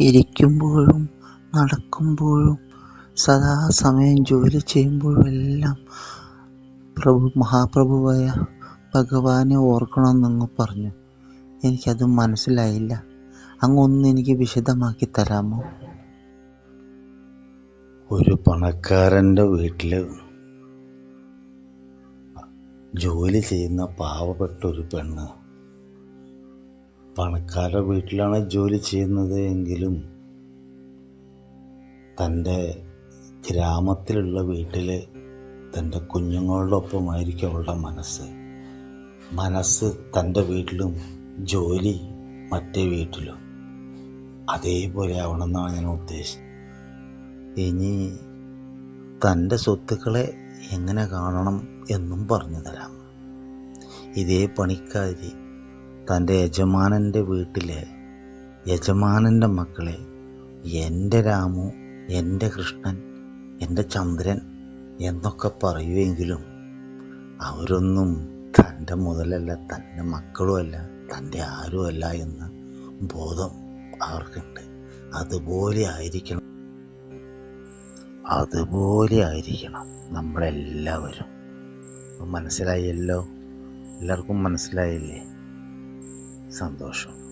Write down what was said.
ഇരിക്കുമ്പോഴും നടക്കുമ്പോഴും സദാസമയം ജോലി ചെയ്യുമ്പോഴും എല്ലാം പ്രഭു മഹാപ്രഭുവായ ഭഗവാനെ ഓർക്കണമെന്നങ്ങ് പറഞ്ഞു. എനിക്കത് മനസ്സിലായില്ല. അങ്ങ് ഒന്ന് എനിക്ക് വിശദമാക്കി തരാമോ? ഒരു പണക്കാരന്റെ വീട്ടിൽ ജോലി ചെയ്യുന്ന പാവപ്പെട്ട ഒരു പെണ്ണ് പണക്കാരുടെ വീട്ടിലാണ് ജോലി ചെയ്യുന്നത് എങ്കിലും തന്റെ ഗ്രാമത്തിലുള്ള വീട്ടിൽ തന്റെ കുഞ്ഞുങ്ങളുടെ ഒപ്പമായിരിക്കും അവളുടെ മനസ്സ്. മനസ്സ് തന്റെ വീട്ടിലും ജോലി മറ്റേ വീട്ടിലും. അതേപോലെ ആവണമെന്നാണ് ഞാൻ ഉദ്ദേശിച്ചത്. ഇനി തന്റെ സ്വത്തുക്കളെ എങ്ങനെ കാണണം എന്നും പറഞ്ഞു തരാം. ഇതേ പണിക്കാരി തന്റെ യജമാനന്റെ വീട്ടിലെ യജമാനന്റെ മക്കളെ എന്റെ രാമു എന്റെ കൃഷ്ണൻ എന്റെ ചന്ദ്രൻ എന്നൊക്കെ പറയുമെങ്കിലും അവരൊന്നും തന്റെ മുതലല്ല തന്റെ മക്കളുമല്ല തന്റെ ആരുമല്ല എന്ന ബോധം അവർക്കുണ്ട്. അതുപോലെ ആയിരിക്കണം. അതുപോലെ ആയിരിക്കണം നമ്മളെല്ലാവരും. മനസ്സിലായല്ലോ? എല്ലാവർക്കും മനസ്സിലായില്ലേ? സന്തോഷം.